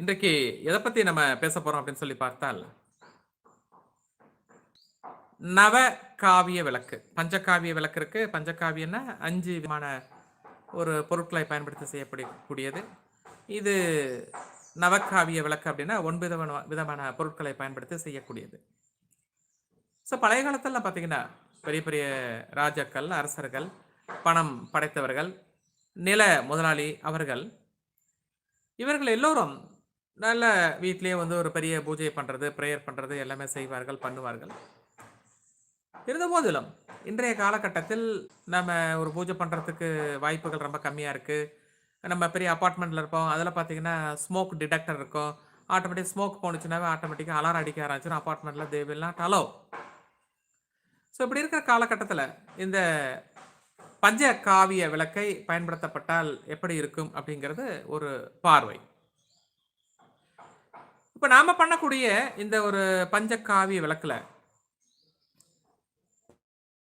இன்றைக்கு எதை பத்தி நம்ம பேச போறோம் அப்படின்னு சொல்லி பார்த்தால் நவ காவிய விளக்கு. பஞ்சகாவிய விளக்கு இருக்கு. பஞ்சகாவியன்னா அஞ்சு விதமான ஒரு பொருட்களை பயன்படுத்தி செய்யப்படக்கூடியது இது நவக்காவிய விளக்கு அப்படின்னா ஒன்பது விதமான விதமான பொருட்களை பயன்படுத்தி செய்யக்கூடியது. ஸோ பழைய காலத்துல பார்த்தீங்கன்னா பெரிய பெரிய ராஜாக்கள் அரசர்கள் பணம் படைத்தவர்கள் நில முதலாளி அவர்கள் இவர்கள் எல்லோரும் நல்ல வீட்டிலேயே வந்து ஒரு பெரிய பூஜை பண்ணுறது ப்ரேயர் பண்ணுறது எல்லாமே செய்வார்கள் பண்ணுவார்கள். இருந்த போதிலும் இன்றைய காலகட்டத்தில் நம்ம ஒரு பூஜை பண்ணுறதுக்கு வாய்ப்புகள் ரொம்ப கம்மியாக இருக்குது நம்ம பெரிய அப்பார்ட்மெண்ட்டில் இருப்போம். அதில் பார்த்தீங்கன்னா ஸ்மோக் டிடெக்டர் இருக்கும். ஆட்டோமேட்டிக் ஸ்மோக் போணுச்சுனாவே ஆட்டோமேட்டிக்காக அலாரம் அடிக்க ஆரம்பிச்சிடும் அப்பார்ட்மெண்ட்ல they will not allow so இப்படி இருக்கிற காலகட்டத்தில் இந்த பஞ்ச காவிய விளக்கை பயன்படுத்தப்பட்டால் எப்படி இருக்கும் அப்படிங்கிறது ஒரு பார்வை. இப்போ நாம பண்ணக்கூடிய இந்த ஒரு பஞ்சக்காவிய விளக்குல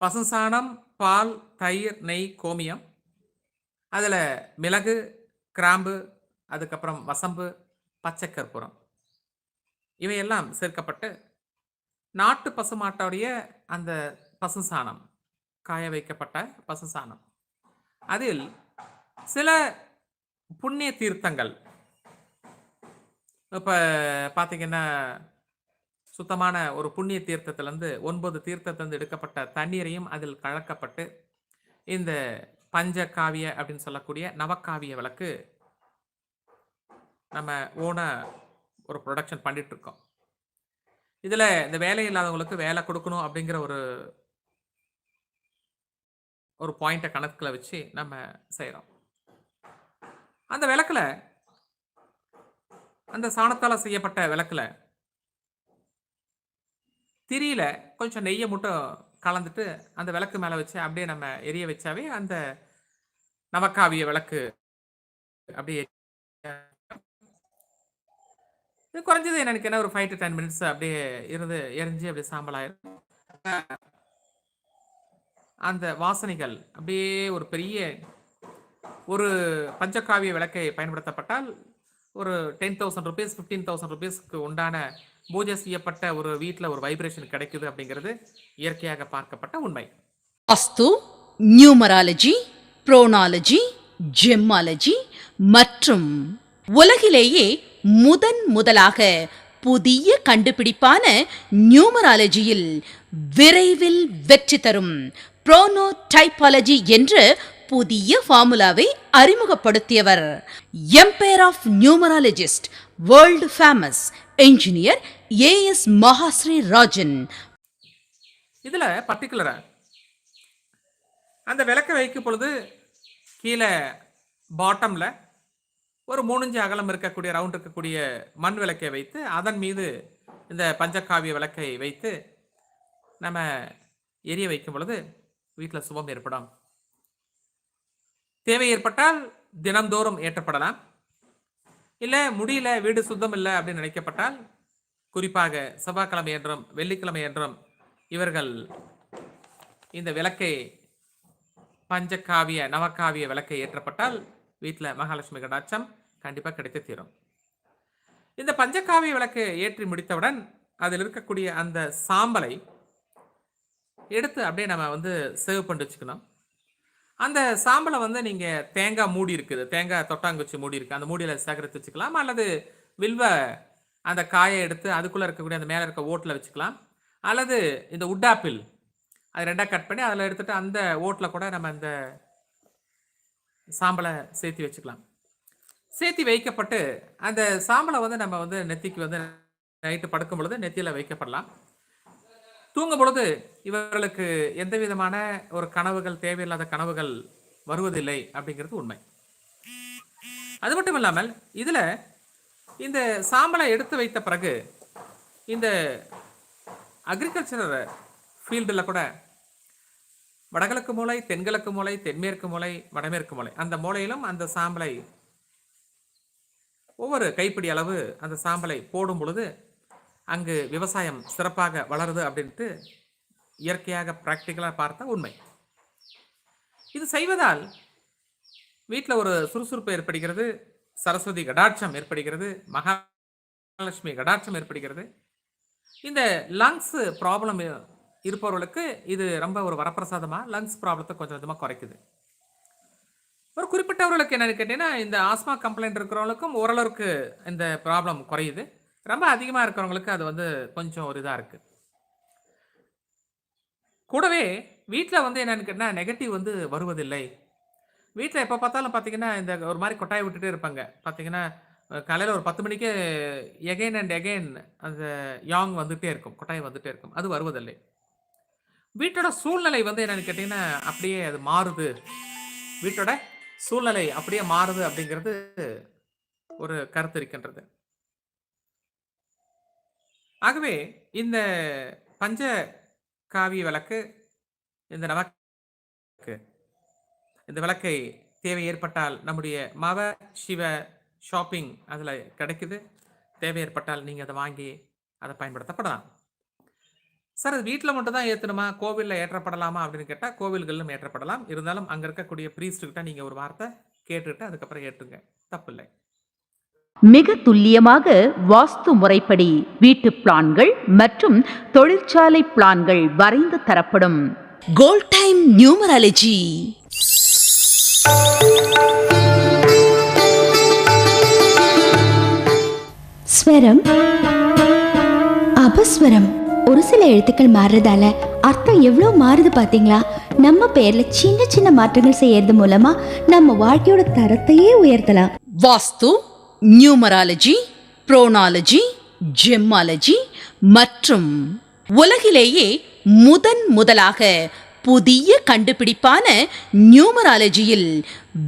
பசுசாணம் பால் தயிர் நெய் கோமியம் அதில் மிளகு கிராம்பு அதுக்கப்புறம் வசம்பு பச்சை கற்பூரம். இவையெல்லாம் சேர்க்கப்பட்டு நாட்டு பசுமாட்டோடைய அந்த பசுசாணம் காய வைக்கப்பட்ட பசுசாணம் அதில் சில புண்ணிய தீர்த்தங்கள் இப்போ பார்த்தீங்கன்னா சுத்தமான ஒரு புண்ணிய தீர்த்தத்திலேருந்து ஒன்பது தீர்த்தத்திலேருந்து எடுக்கப்பட்ட தண்ணீரையும் அதில் கலக்கப்பட்டு இந்த பஞ்சகாவிய அப்படின்னு சொல்லக்கூடிய நவக்காவிய விளக்கு நம்ம ஓன ஒரு ப்ரொடக்ஷன் பண்ணிகிட்ருக்கோம் இதில் இந்த வேலை இல்லாதவங்களுக்கு வேலை கொடுக்கணும் அப்படிங்கிற ஒரு ஒரு பாயிண்ட்டை கணக்கில் வச்சு நம்ம செய்கிறோம் அந்த விளக்கில் அந்த சாணத்தால் செய்யப்பட்ட விளக்குல திரியில கொஞ்சம் நெய்யை மட்டும் கலந்துட்டு அந்த விளக்கு மேலே வச்சு அப்படியே நம்ம எரிய வச்சாவே அந்த நவக்காவிய விளக்கு அப்படியே இது குறைஞ்சது எனக்கு என்ன ஒரு ஃபைவ் டு டென் மினிட்ஸ் அப்படியே இருந்து எரிஞ்சு அப்படியே சாம்பல் ஆயிரும் அந்த வாசனைகள் அப்படியே ஒரு பெரிய ஒரு பஞ்சகாவிய விளக்கை பயன்படுத்தப்பட்டால் ஒரு ten thousand rupees fifteen thousand ருபீஸ்க்கு உண்டான பூஜை செய்யப்பட்ட ஒரு வீட்டில் ஒரு வைப்ரேஷன் கிடைக்குது அப்படிங்கிறது இயற்கையாக பார்க்கப்பட்ட உண்மை. அஸ்து நியூமராலஜி ப்ரோனாலஜி ஜெம்மாலஜி மற்றும் உலகிலேயே முதன் முதலாக புதிய கண்டுபிடிப்பான நியூமராலஜியில் விரைவில் வெற்றி தரும் புரோனோ டைப்பாலஜி என்ற புதிய ஃபார்முலாவை அறிமுகப்படுத்தியவர். Empire of numerologist world famous engineer A S Mahashri Rajan இதில் பர்டிகுலராக அந்த விளக்கை வைக்கும் பொழுது கீழே பாட்டமில் ஒரு மூணுஞ்சு அகலம் இருக்கக்கூடிய ரவுண்ட் இருக்கக்கூடிய மண் விளக்கை வைத்து அதன் மீது இந்த பஞ்சகாவிய விளக்கை வைத்து நம்ம எரிய வைக்கும் பொழுது வீட்டில் சுபம் ஏற்படும். தேவை ஏற்பட்டால் தினந்தோறும் ஏற்றப்படலாம். இல்லை முடியல வீடு சுத்தம் இல்லை அப்படின்னு நினைக்கப்பட்டால் குறிப்பாக செவ்வாய்க்கிழமை என்றும் வெள்ளிக்கிழமை என்றும் இவர்கள் இந்த விளக்கை பஞ்சகாவிய நவகாவிய விளக்கை ஏற்றப்பட்டால் வீட்டில் மகாலட்சுமி கடாட்சம் கண்டிப்பாக கிடைத்து தீரும். இந்த பஞ்சகாவிய விளக்கு ஏற்றி முடித்தவுடன் அதில் இருக்கக்கூடிய அந்த சாம்பலை எடுத்து அப்படியே நம்ம வந்து சேவ் பண்ணி வச்சுக்கணும். அந்த சாம்பலை வந்து நீங்கள் தேங்காய் மூடி இருக்குது. தேங்காய் தொட்டாங்குச்சி மூடி இருக்குது அந்த மூடியில் சேகரித்து வச்சுக்கலாம். அல்லது வில்வ அந்த காயை எடுத்து அதுக்குள்ளே இருக்கக்கூடிய அந்த மேலே இருக்க ஓட்டில் வச்சுக்கலாம். அல்லது இந்த உட்டாப்பில் அது ரெண்டாக கட் பண்ணி அதில் எடுத்துகிட்டு அந்த ஓட்டில் கூட நம்ம இந்த சாம்பலை சேர்த்து வச்சுக்கலாம். சேர்த்து வைக்கப்பட்டு அந்த சாம்பலை வந்து நம்ம வந்து நெத்திக்கு வந்து நைட்டு படுக்கும் பொழுது நெத்தியில் வைக்கப்படலாம். தூங்கும் பொழுது இவர்களுக்கு எந்த விதமான ஒரு கனவுகள் தேவையில்லாத கனவுகள் வருவதில்லை அப்படிங்கிறது உண்மை. அது மட்டும் இல்லாமல் இதில் இந்த சாம்பலை எடுத்து வைத்த பிறகு இந்த அக்ரிகல்ச்சர் ஃபீல்டில் கூட வடகிழக்கு மூலை தென்கிழக்கு மூலை தென்மேற்கு மூலை வடமேற்கு மூலை அந்த மூலையிலும் அந்த சாம்பலை ஒவ்வொரு கைப்பிடி அளவு அந்த சாம்பலை போடும் பொழுது அங்கு விவசாயம் சிறப்பாக வளருது அப்படின்ட்டு இயற்கையாக ப்ராக்டிக்கலாக பார்த்த உண்மை. இது செய்வதால் வீட்டில் ஒரு சுறுசுறுப்பு ஏற்படுகிறது சரஸ்வதி கடாட்சம் ஏற்படுகிறது மகாலட்சுமி கடாட்சம் ஏற்படுகிறது. இந்த லங்ஸ் ப்ராப்ளம் இருப்பவர்களுக்கு இது ரொம்ப ஒரு வரப்பிரசாதமாக லங்ஸ் ப்ராப்ளத்தை கொஞ்சம் கொஞ்சமாக குறைக்குது. ஒரு குறிப்பிட்டவர்களுக்கு என்னன்னு கேட்டீங்கன்னா இந்த ஆஸ்மா கம்ப்ளைண்ட் இருக்கிறவங்களுக்கும் ஓரளவுக்கு இந்த ப்ராப்ளம் குறையுது. ரொம்ப அதிகமாக இருக்கிறவங்களுக்கு அது வந்து கொஞ்சம் ஒரு இதாக இருக்குது கூடவே வீட்டில் வந்து என்னென்னு கேட்டால் நெகட்டிவ் வந்து வருவதில்லை. வீட்டில் எப்போ பார்த்தாலும் பார்த்தீங்கன்னா இந்த ஒரு மாதிரி கொட்டாய் விட்டுட்டே இருப்பாங்க. பார்த்தீங்கன்னா காலையில் ஒரு பத்து மணிக்கு எகைன் அண்ட் எகைன் அந்த யாங் வந்துகிட்டே இருக்கும். கொட்டாய் வந்துகிட்டே இருக்கும். அது வருவதில்லை. வீட்டோட சூழ்நிலை வந்து என்னென்னு கேட்டிங்கன்னா அப்படியே அது மாறுது. வீட்டோட சூழ்நிலை அப்படியே மாறுது அப்படிங்கிறது ஒரு கருத்து இருக்கின்றது. ஆகவே இந்த பஞ்ச காவிய விளக்கு இந்த நமக்கு இந்த விளக்கை தேவை ஏற்பட்டால் நம்முடைய மவ சிவ ஷாப்பிங் அதில் கிடைக்குது. தேவை ஏற்பட்டால் நீங்கள் அதை வாங்கி அதை பயன்படுத்தப்படலாம். சார் அது வீட்டில் மட்டும் தான் ஏற்றணுமா கோவிலில் ஏற்றப்படலாமா அப்படின்னு கேட்டால் கோவில்களிலும் ஏற்றப்படலாம். இருந்தாலும் அங்கே இருக்கக்கூடிய priest-கிட்ட நீங்கள் ஒரு வார்த்தை கேட்டுக்கிட்டு அதுக்கப்புறம் ஏற்றுங்க தப்பில்லை மிக துல்லியமாக வாஸ்து முறைப்படி வீட்டு பிளான்கள் மற்றும் தொழிற்சாலை பிளான்கள் வரைந்து தரப்படும். கோல்ட் டைம் நியூமராலஜி ஸ்வரம். அபஸ்வரம். ஒரு சில எழுத்துக்கள் மாறுறதால அர்த்தம் எவ்வளோ மாறுது பாத்தீங்களா நம்ம பேர்ல சின்ன சின்ன மாற்றங்கள் செய்யறது மூலமா நம்ம வாழ்க்கையோட தரத்தையே உயர்த்தலாம். வாஸ்து நியூமராலஜி புரோனாலஜி ஜெம்மாலஜி மற்றும் உலகிலேயே முதன் முதலாக புதிய கண்டுபிடிப்பான நியூமராலஜியில்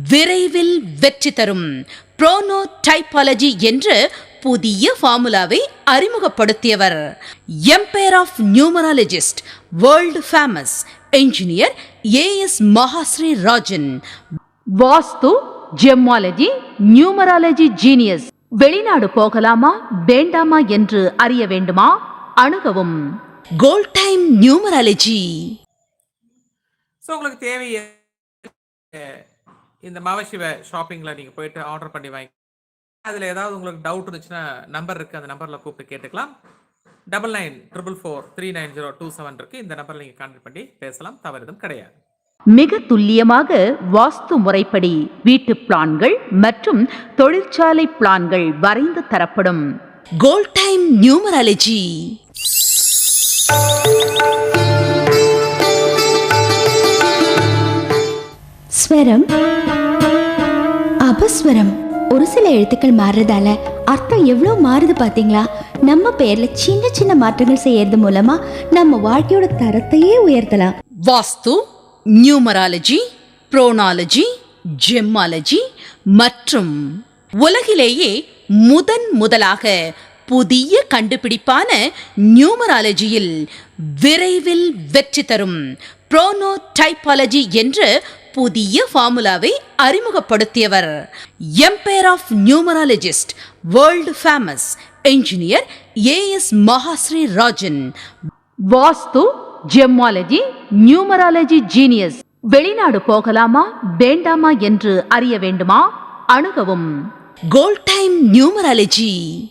விரைவில் வெற்றி தரும் புரோனோ டைப்பாலஜி என்ற புதிய ஃபார்முலாவை அறிமுகப்படுத்தியவர். Empire of numerologist world famous engineer A S Mahashri Rajan vastu gemmology numerology genius வெளிநாடு போகலாமா வேண்டாமா என்று அறிய வேண்டுமா? அணுகவும். கோல்ட் டைம் நியூமராலஜி ஸோ உங்களுக்கு தேவை இந்த மவசிவ ஷாப்பிங்கில் நீங்கள் போயிட்டு ஆர்டர் பண்ணி வாங்கி அதில் ஏதாவது உங்களுக்கு டவுட் இருந்துச்சுன்னா நம்பர் இருக்குது அந்த நம்பரில் கூப்பிட்டு கேட்டுக்கலாம். Double nine triple four three nine zero two seven இருக்குது இந்த நம்பரில் நீங்கள் கான்டெக்ட் பண்ணி பேசலாம் தவறு எதுவும் கிடையாது. மிக துல்லியமாக வாஸ்து முறைப்படி வீட்டு பிளான்கள் மற்றும் தொழிற்சாலை பிளான்கள் வரைந்து தரப்படும். கோல்ட் டைம் நியூமராலஜி ஸ்வரம் அபஸ்வரம். ஒரு சில எழுத்துக்கள் மாறுறதால அர்த்தம் எவ்வளோ மாறுது பாத்தீங்களா நம்ம பேர்ல சின்ன சின்ன மாற்றங்கள் செய்யறது மூலமா நம்ம வாழ்க்கையோட தரத்தையே உயர்த்தலாம். வாஸ்து நியூமராலஜி புரோனாலஜி ஜெம்மாலஜி மற்றும் உலகிலேயே முதன் முதலாக புதிய கண்டுபிடிப்பான நியூமராலஜியில் விரைவில் வெற்றி தரும் புரோனோ டைப்பாலஜி என்ற புதிய ஃபார்முலாவை அறிமுகப்படுத்தியவர். Empire of numerologist world famous engineer A S Mahashri Rajan vastu gemmology numerology genius. வெளிநாடு போகலாமா வேண்டாமா என்று அறிய வேண்டுமா? அணுகவும். Gold time numerology